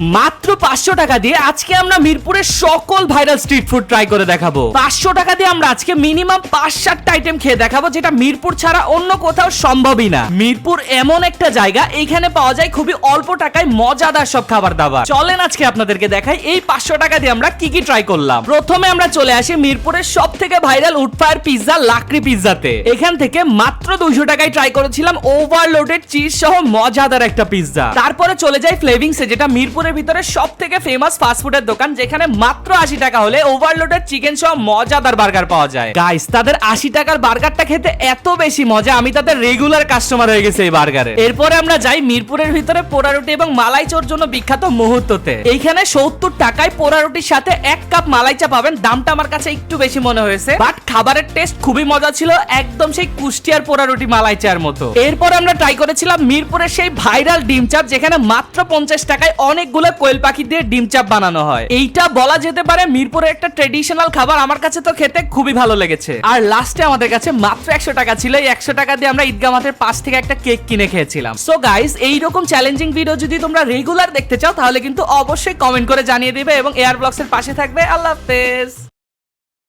মাত্র পাঁচশো টাকা দিয়ে আজকে আমরা মিরপুরের সকল ভাইরাল স্ট্রিট ফুড ট্রাই করে দেখাবো। পাঁচশো টাকা দিয়ে আমরা আজকে মিনিমাম পাঁচ সাতটা আইটেম খেয়ে দেখাবো, যেটা মিরপুর ছাড়া অন্য কোথাও সম্ভবই না। মিরপুর এমন একটা জায়গা, এইখানে পাওয়া যায় খুবই অল্প টাকায় মজাদার সব খাবার দাবার। চলেন আজকে আপনাদেরকে দেখাই এই পাঁচশো টাকা দিয়ে আমরা কি কি ট্রাই করলাম। প্রথমে আমরা চলে আসি মিরপুরের সব থেকে ভাইরাল উডফায়ার পিৎজা লাকড়ি পিৎজাতে এখান থেকে মাত্র দুইশো টাকায় ট্রাই করেছিলাম ওভারলোডেড চিজ সহ মজাদার একটা পিৎজা তারপরে চলে যাই ফ্লেভিংসে যেটা মিরপুরের ভিতরে সব থেকে ফেমাস ফাস্টফুডের দোকান, যেখানে মাত্র আশি টাকা হলে ওভারলোডেড চিকেন সহ মজাদার বার্গার পাওয়া যায়। গাইস তাদের আশি টাকার বার্গারটা খেতে এত বেশি মজা, আমি তাদের রেগুলার কাস্টমার হয়ে গেছে এই বার্গারে এরপরে আমরা যাই মিরপুরের ভিতরে পোড়া রুটি এবং মালাই চোর জন্য বিখ্যাত মুহূর্ততে। এইখানে সত্তর টাকায় পোড়া রুটির সাথে এক কাপ মালাই চা পাবেন, দামটা আমার কাছে একটু বেশি মনে হয়েছে। বাট খাবারের টেস্ট খুবই মজা ছিল, একদম সেই কুষ্টিয়ার পোড়া রুটি মালাই চার মতো। এরপর আমরা ট্রাই করেছিলাম মিরপুরের সেই ভাইরাল ডিম চাপ, যেখানে মাত্র পঞ্চাশ টাকায় অনেকগুলো কোয়েল পাখি দিয়ে ডিম চাপ বানানো হয়। এইটা বলা যেতে পারে মিরপুরের একটা ট্রেডিশনাল খাবার। আমার কাছে তো খেতে খুবই ভালো লেগেছে। আর লাস্টে আমাদের কাছে মাত্র একশো টাকা ছিল। এই একশো টাকা দিয়ে আমরা ঈদগা মাঠের পাশ থেকে একটা কেক কিনে খেয়েছিলাম। সো গাইস এইরকম চ্যালেঞ্জিং ভিডিও যদি তোমরা রেগুলার দেখতে চাও, তাহলে কিন্তু অবশ্যই কমেন্ট করে জানিয়ে দিবে এবং এয়ার ব্লক্সের পাশে থাকবে। আল্লাহ হাফেজ।